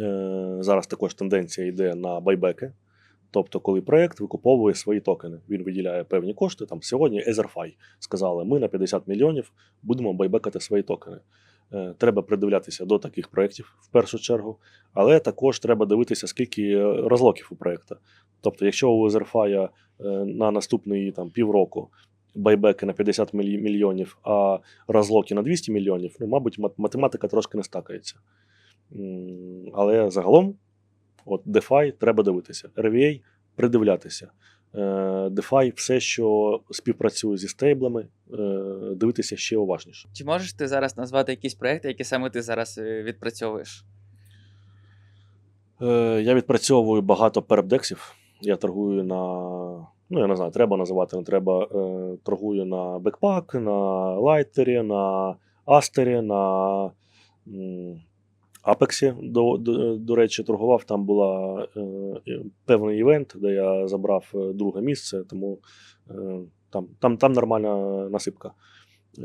Е, Зараз також тенденція йде на байбеки. Тобто, коли проєкт викуповує свої токени, він виділяє певні кошти. Там сьогодні Etherfi сказали, ми на 50 мільйонів будемо байбекати свої токени. Е, Треба придивлятися до таких проєктів в першу чергу, але також треба дивитися, скільки розлоків у проєкту. Тобто, якщо у Etherfi е, на наступний там, півроку байбеки на 50 мільйонів, а розлоки на 200 мільйонів, ну, мабуть, математика трошки не стакається. Але загалом, от DeFi треба дивитися. RVA придивлятися. Е, DeFi все, що співпрацює зі стейблами, е, дивитися ще уважніше. Чи можеш ти зараз назвати якісь проекти, які саме ти зараз е, відпрацьовуєш? Я відпрацьовую багато перебдексів. Я торгую на. Ну, я не знаю, треба називати, не треба. Торгую на бекпак, на лайтері, на Астері, на Апексі. До, до, до речі, торгував. Там була е, певний івент, де я забрав е, друге місце, тому е, там, там, там нормальна насипка. Е,